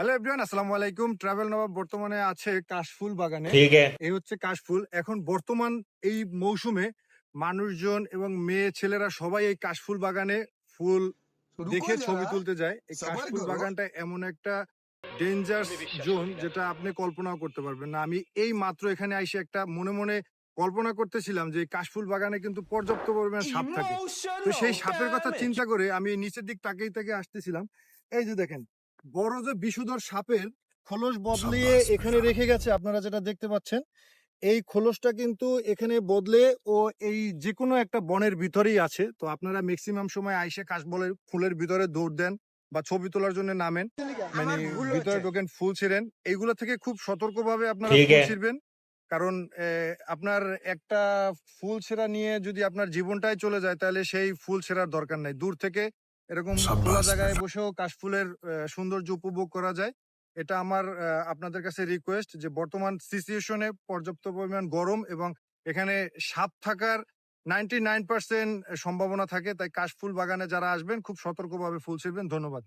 Hello everyone আসসালামু আলাইকুম। Travel নবাব বর্তমানে আছে কাশফুল বাগানে। এই হচ্ছে কাশফুল। এখন বর্তমান এই মৌসুমে মানুষজন এবং মেয়ে ছেলেরা সবাই এই কাশফুল বাগানে ফুল দেখে ছবি তুলতে যায়। এই কাশফুল বাগানটা এমন একটা ডেঞ্জার জোন যেটা আপনি কল্পনাও করতে পারবেন না। আমি এই মাত্র এখানে আইসে একটা মনে মনে কল্পনা করতেছিলাম যে কাশফুল বাগানে কিন্তু পর্যাপ্ত পরিমাণ সাপ থাকে। তো সেই সাপের কথা চিন্তা করে আমি নিচের দিক তাকিয়ে তাকিয়ে আসতেছিলাম। এই যে দেখেন বড় যে বিষুধর সাপের খোলস বদলিয়ে এখানে রেখে গেছে আপনারা যেটা দেখতে পাচ্ছেন এই খোলসটা কিন্তু এখানে বদলে ও এই যে কোনো একটা বনের ভিতরেই আছে। তো আপনারা ম্যাক্সিমাম সময় আইসে কাশবলের ফুলের ভিতরে দৌড় দেন বা ছবি তোলার জন্য নামেন। মানে ভিতরে ঢোকেন ফুল ছিঁড়েন। এইগুলো থেকে খুব সতর্কভাবে আপনারা ফুল। ছিঁড়বেন। কারণ আপনার একটা ফুল ছেঁড়া নিয়ে যদি আপনার জীবনটাই চলে যায় তাহলে সেই ফুল ছেঁড়ার দরকার নাই। দূর থেকে এরকম খোলা জায়গায় বসেও কাশফুলের সৌন্দর্য উপভোগ করা যায়। এটা আমার আপনাদের কাছে রিকোয়েস্ট যে বর্তমান সিচুয়েশনে পর্যাপ্ত পরিমাণ গরম এবং এখানে সাপ থাকার নাইনটি নাইন পার্সেন্ট সম্ভাবনা থাকে। তাই কাশফুল বাগানে যারা আসবেন খুব সতর্কভাবে ফুল ছিঁড়বেন। ধন্যবাদ।